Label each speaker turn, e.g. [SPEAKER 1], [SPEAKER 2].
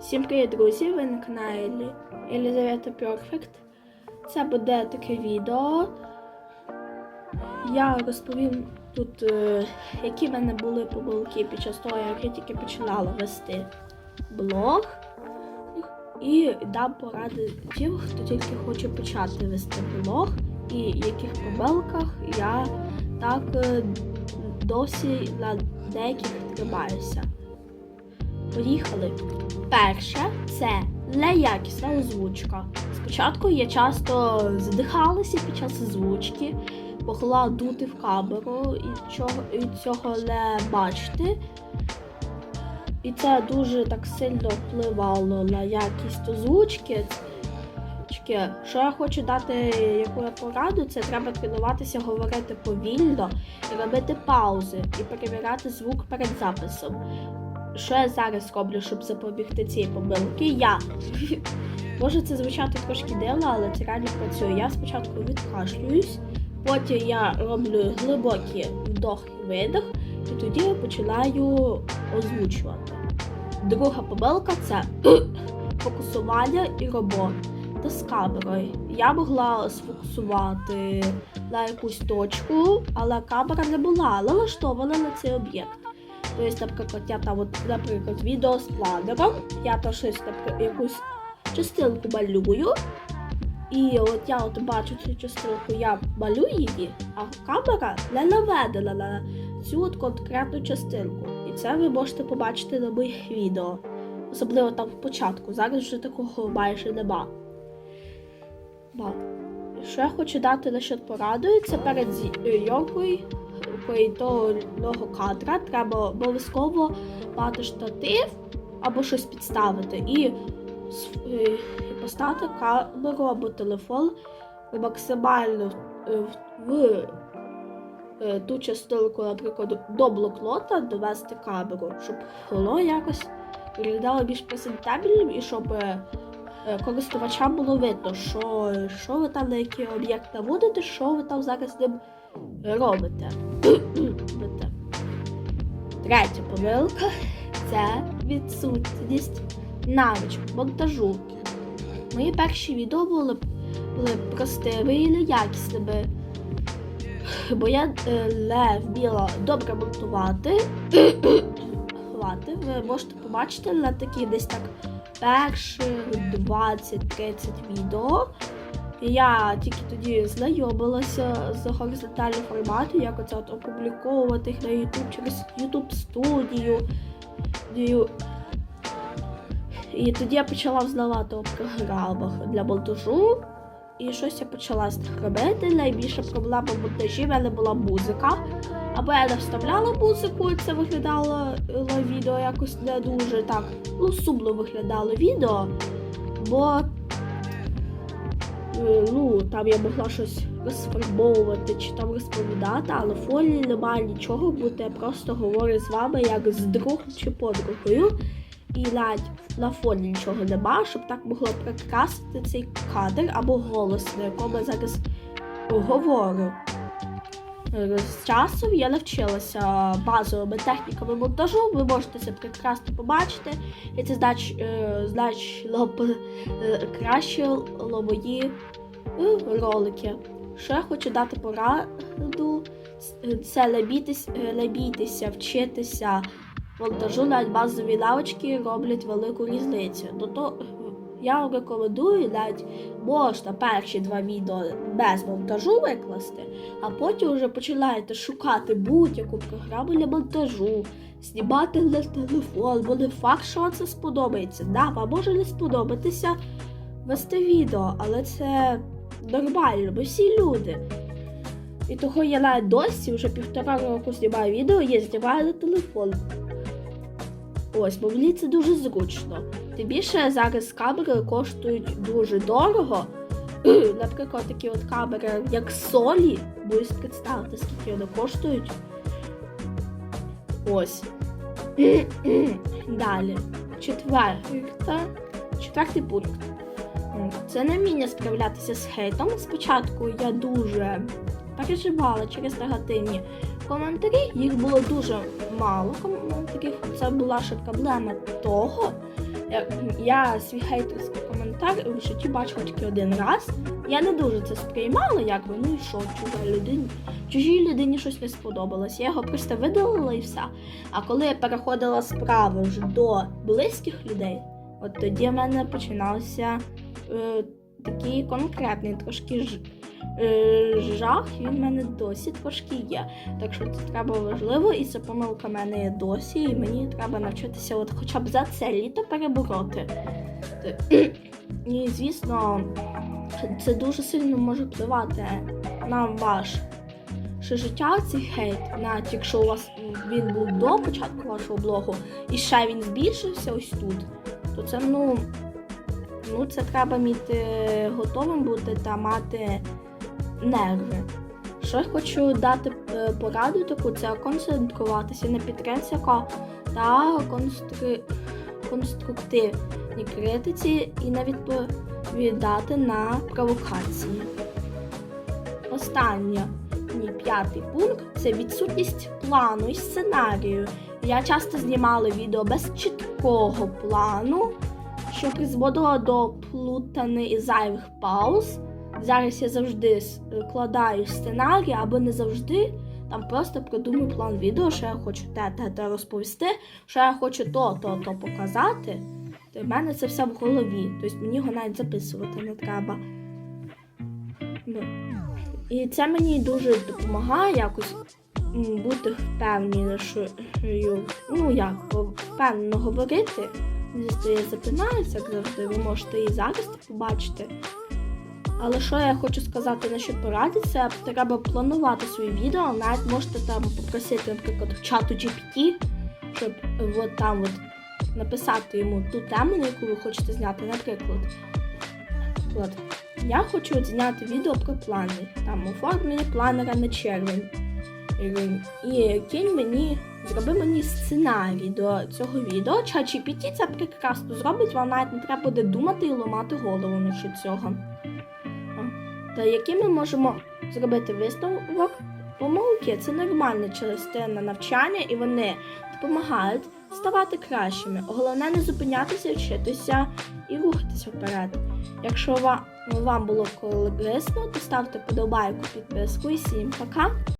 [SPEAKER 1] Всім привіт, друзі! Ви на каналі Елізавета Перфект. Це буде таке відео. Я розповім тут, е, які в мене були помилки під час того, як я тільки починала вести блог. І дам поради тим, хто тільки хоче почати вести блог, і яких помилках я так е, досі на деяких тримаюся. Поїхали. Перше це неякісна озвучка. Спочатку я часто задихалася під час озвучки, могла дути в камеру і цього, і цього не бачити. І це дуже так сильно впливало на якість озвучки. Що я хочу дати, яку я пораду, це треба тренуватися говорити повільно і робити паузи і перевіряти звук перед записом що я зараз роблю, щоб запобігти цієї помилки? Я. Може це звучати трошки дивно, але це реально працює. Я спочатку відкашлююсь, потім я роблю глибокий вдох і видох, і тоді я починаю озвучувати. Друга помилка це фокусування і робота з камерою. Я могла сфокусувати на якусь точку, але камера не була налаштована на цей об'єкт. Тобто, наприклад, я там, от, наприклад, відео з планером, я то щось, наприклад, якусь частинку малюю. І от я от бачу цю частинку, я малюю її, а камера не наведена на цю от конкретну частинку. І це ви можете побачити на моїх відео. Особливо там в початку. Зараз вже такого майже нема. Ба. Що я хочу дати насчет поради, це перед зйомкою того кадра треба обов'язково мати штатив або щось підставити. І е, поставити камеру або телефон максимально е, в- в е, ту частинку, наприклад, до блокнота довести камеру, щоб воно якось виглядало більш презентабельним і щоб користувачам було видно, що, що ви там на який об'єкт наводите, що ви там зараз ним робите. Третя помилка це відсутність навичок монтажу. Мої перші відео були, були простими і неякісними, бо я не вміла добре монтувати. Ви можете побачити на таких десь так перших 20-30 відео. Я тільки тоді знайомилася з горизонтальним форматом, як оце от опубліковувати їх на YouTube через YouTube студію. І тоді я почала взнавати програмах для монтажу. І щось я почала з них робити. Найбільша проблема в монтажі в мене була музика. Або я не вставляла музику, і це виглядало е, відео якось не дуже так. Ну, сумно виглядало відео. Бо ну, там я могла щось розфарбовувати чи там розповідати, але в фолі немає нічого, бо я просто говорю з вами як з другом чи подругою. І навіть на фоні нічого нема, щоб так могло прикрасити цей кадр або голос, на якому я зараз говорю. Е, З часом я навчилася базовими техніками монтажу, ви можете це прекрасно побачити, і це знач, е, п- е, мої е, ролики. Що я хочу дати пораду, це не не бійтеся, вчитися монтажу, навіть базові навички роблять велику різницю. До того я рекомендую навіть можна перші два відео без монтажу викласти, а потім вже починаєте шукати будь-яку програму для монтажу, знімати на телефон, бо не факт, що вам це сподобається. Да, вам може не сподобатися вести відео, але це нормально, ми всі люди. І того я навіть досі вже півтора року знімаю відео, я знімаю на телефон. Ось, бо мені це дуже зручно. Тим більше зараз камери коштують дуже дорого. Наприклад, такі от камери, як Sony, боюсь представити, скільки вони коштують. Ось. Далі. Четверта. Четвертий пункт. Це не вміння справлятися з хейтом. Спочатку я дуже переживала через негативні коментарі. Їх було дуже мало коментарів. Це була ще проблема того, Я, я свій хейтерський коментар в житті бачила тільки один раз. Я не дуже це сприймала, як би, ну і що, чужа людині. Чужій людині щось не сподобалось. Я його просто видалила і все. А коли я переходила справи вже до близьких людей, от тоді в мене починався е, такий конкретний трошки ж, е, жах, він в мене досі трошки є. Так що це треба важливо, і ця помилка в мене є досі, і мені треба навчитися от хоча б за це літо перебороти. І звісно, це дуже сильно може впливати на ваш що життя цей хейт, навіть якщо у вас він був до початку вашого блогу, і ще він збільшився ось тут, то це ну, ну це треба мати готовим бути та мати нерви. Що я хочу дати е, пораду таку, це концентруватися на підтримці та конструк... конструктивній критиці і не відповідати на провокації. Останнє п'ятий пункт це відсутність плану і сценарію. Я часто знімала відео без чіткого плану, що призводило до плутани і зайвих пауз. Зараз я завжди складаю сценарій або не завжди. Там просто придумаю план відео, що я хочу те, те, те розповісти, що я хочу то, то, то показати. То в мене це все в голові. Тобто мені його навіть записувати не треба. Ну. І це мені дуже допомагає якось бути впевненішою. Ну як, впевнено говорити. Я запинаюся, завжди, ви можете і зараз побачити. Але що я хочу сказати на що поради, це треба планувати свої відео, навіть можете там попросити, наприклад, в чату GPT, щоб от там от написати йому ту тему, на яку ви хочете зняти, наприклад. От. Я хочу зняти відео про плани, там оформлення планера на червень. І кінь мені, зроби мені сценарій до цього відео. ChatGPT це прекрасно зробить, вам навіть не треба буде думати і ламати голову насчет цього. Та які ми можемо зробити висновок? Помилки це нормальна частина навчання, і вони допомагають ставати кращими. Головне не зупинятися, вчитися і рухатися вперед. Якщо вам було корисно, то ставте подобайку, підписку і всім пока!